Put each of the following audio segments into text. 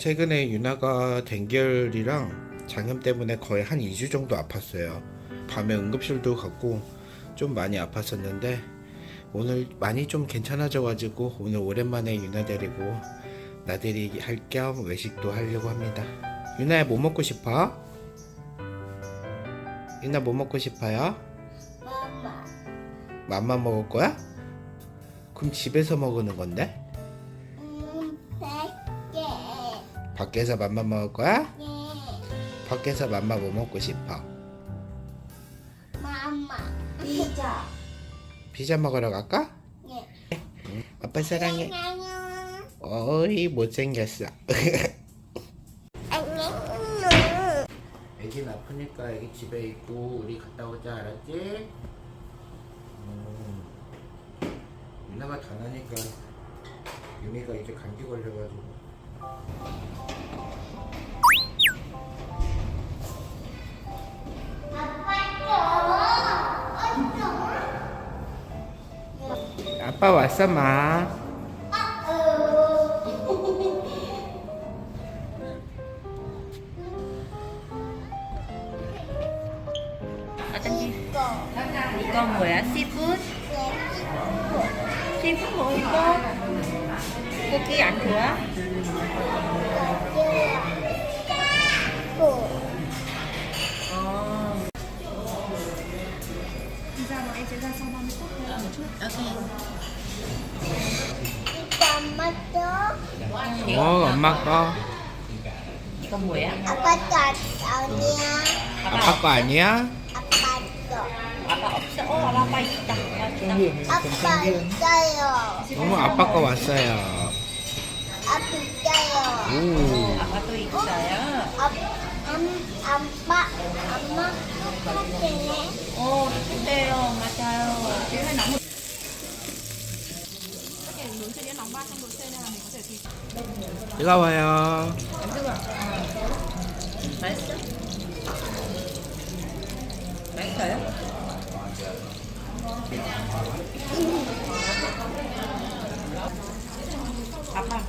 최근에 유나가 댕결이랑 장염 때문에 거의 한 2주 정도 아팠어요. 밤에 응급실도 갔고 좀 많이 아팠었는데 오늘 많이 좀 괜찮아져가지고 오늘 오랜만에 유나 데리고 나들이 할 겸 외식도 하려고 합니다. 유나야 뭐 먹고 싶어? 유나 뭐 먹고 싶어요? 마마. 맘마 먹을 거야? 그럼 집에서 먹는 건데? 밖에서 맘마 먹을 거야? 네. 밖에서 맘마 뭐 먹고 싶어? 마마. 피자. 피자 먹으러 갈까? 네. 아빠 사랑해. 안녕. 어이 못생겼어. 안녕. 애긴 아프니까 애기 집에 있고 우리 갔다 오자 알았지? 음. 유나가 자나니까 유미가 이제 감기 걸려가지고 아빠 왔어 마. 이거. 이거 뭐야? 엄마 줘. 어 엄마 거. 이건 뭐야? 아빠 거 아니야. 아빠 거 아니야? 아빠 거. 아빠 없어? 어, 아빠 있다. 있다. 아빠 있어요. 너무 아빠 거 왔어요. 아빠 있어요. 오. 아빠도 있어요. 아, 암, 아빠, 엄마 똑같네. 어, 그래요. 맞아요. 뜨거워요. 맛있어? 맛있어요? 아빠,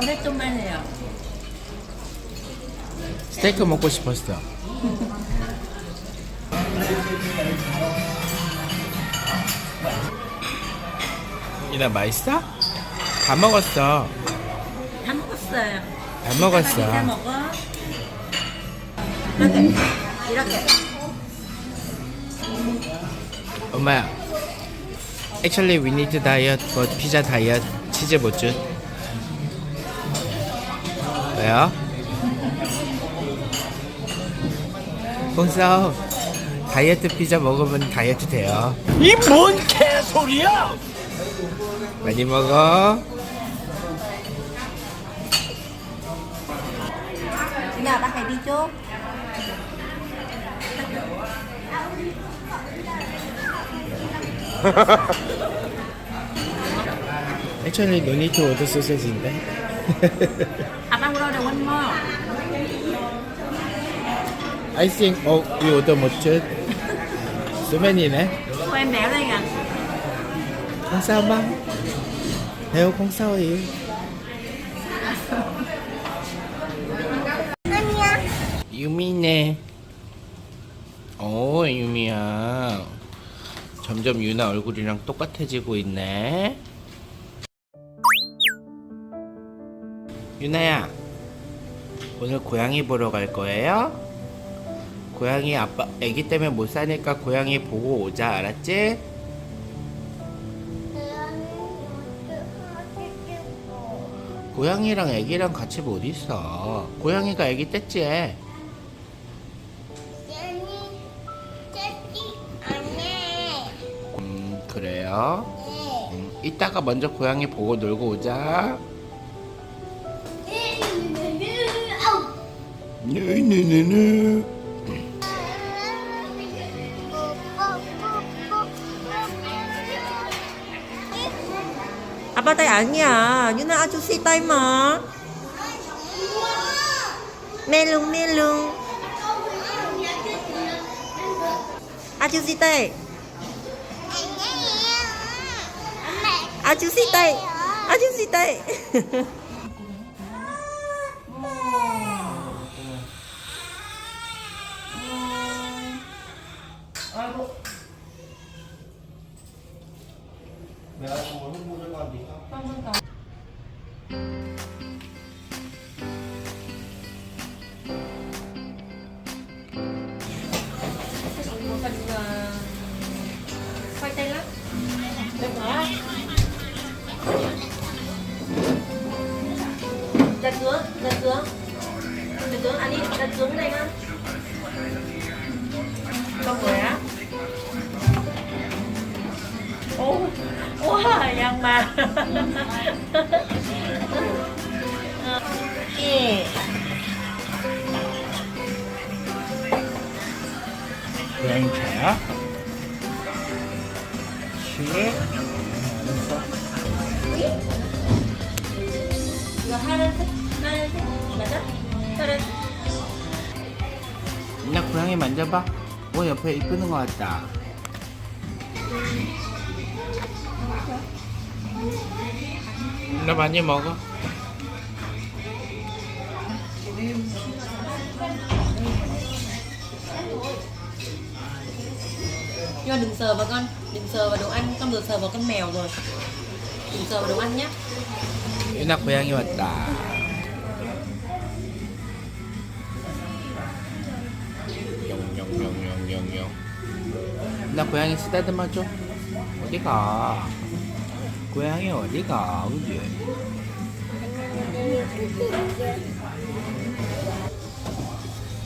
오랫동안 해요. 스테이크 먹고 싶었어. 이나 맛있어? 다 먹었어. 다 먹었어요. 다 먹었어. 다 먹어. 이렇게, 이렇게. 엄마야. Actually, we need to diet, but pizza diet 치즈 못 준. 왜요? 홍싸 다이어트 피자 먹으면 다이어트 돼요. 이 뭔 개소리야! 많이 먹어. Nào bác hãy đi chốt. Actually, no need to order sausage인데. 아빠 물어도 one more. I think, oh, you 못 준. So many네. Cô em béo đây à? Không sao ba. Nếu không sao thì. 유미네. 오, 유미야. 점점 유나 얼굴이랑 똑같아지고 있네. 유나야, 오늘 고양이 보러 갈 거예요? 고양이 아빠, 아기 때문에 못 사니까 고양이 보고 오자, 알았지? 고양이랑 아기랑 같이 못 있어. 고양이가 째지 않네. 음, 그래요? 네. 음, 이따가 먼저 고양이 보고 놀고 오자. 네네네네. 아빠 tay 아니야. 유나 아저씨 tay mà. Mê luôn, mê luôn. 아저씨 tay. 아저씨 tay. 아저씨 tay. Nếu anh muốn hút cho con tí không? Không, không có. Một phần ờ, khoai tây lát. Được quá. Đặt xuống, đặt xuống. Đặt xuống, ăn đi, đặt xuống cái này ngon. Mà 예. 고양이 차야? 시? 이거 하얀색 하얀색 맞아? 파란색 나 고양이 만져봐. 오 옆에 이쁘는 것 같다. 나 많이 먹어. Nhưng mà đừng sờ vào con Đừng sờ vào đồ ăn Con vừa sờ vào con mèo rồi Đừng sờ vào đồ ăn nhé 유나 고양이 왔다. 영영영영영영. 나 고양이 쓰다듬어 줘. 어디 가? 고양이 어디 가? 그지?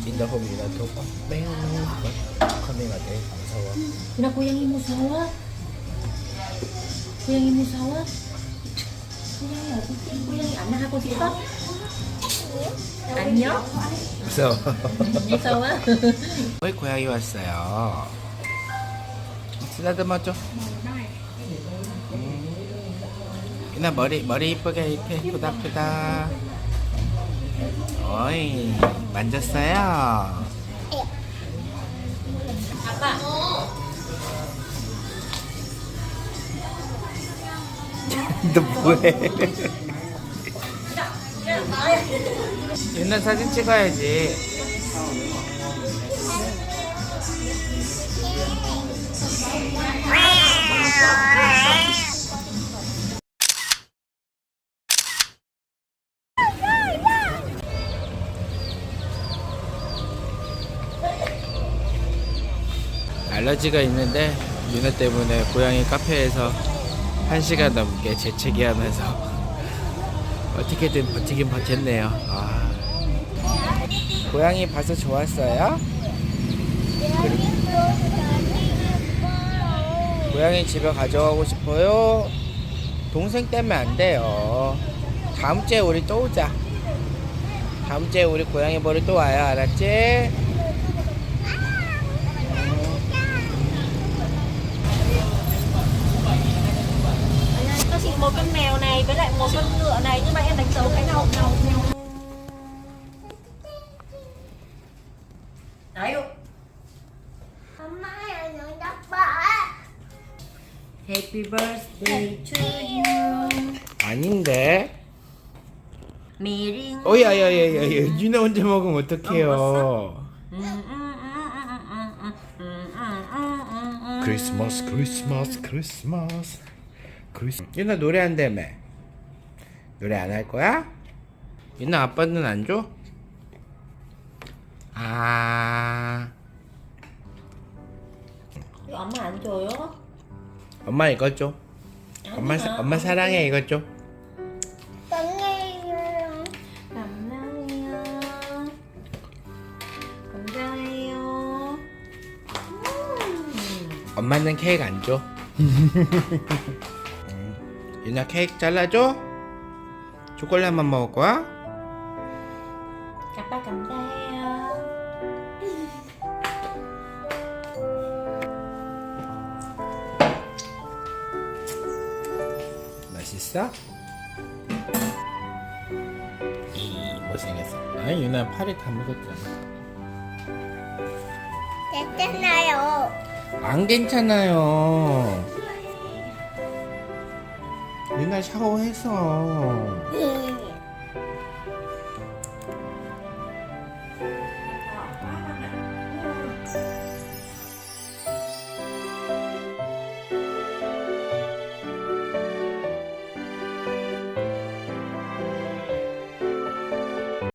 진짜 호미가 더 매우 커밍가 되게 무서워. Yunak 고양이 무서워? 고양이 무서워? 고양이 어디 고양이 안 나가고 싶어? 안녕? 무서워. 무서워? 왜 고양이 왔어요? 쓰다듬어 줘. 음. 나 머리 머리 이쁘게 이렇게 푸다 푸다. 어이 만졌어요. 아빠 너 뭐해? 옛날 사진 찍어야지. 알러지가 있는데 유나 때문에 고양이 카페에서 한 시간 넘게 재채기 하면서 어떻게든 버티긴 버텼네요. 아. 고양이 봐서 좋았어요? 고양이 집에 가져가고 싶어요? 동생 때문에 안 돼요. 다음 주에 우리 또 오자. 다음 주에 우리 고양이 보러 또 와요. 알았지? Một con ngựa này Nhưng mà em đánh dấu cái nào nào Đấy 엄마야 너 나빠. Happy birthday to you 아닌데. 미링 어야야야야 유나 혼자 먹으면 어떡해요. 크리스마스 크리스마스 크리스마스 크리스 유나 노래 한다며 노래 안 할 거야? 유나 아빠는 안 줘? 아 이거 엄마 안 줘요? 엄마 이거 줘 엄마 사- 엄마 사랑해 이거 줘 빵이에요. 감사해요 감사해요 음. 엄마는 케이크 안 줘. 음, 유나 케이크 잘라줘? 초콜릿만 먹을 거야? 아빠 감사해요 맛있어? 이, 못생겼어. 아니 유나 팔이 다 묻었잖아. 됐잖아요. 안 괜찮아요. 맨날 샤워해서. 예.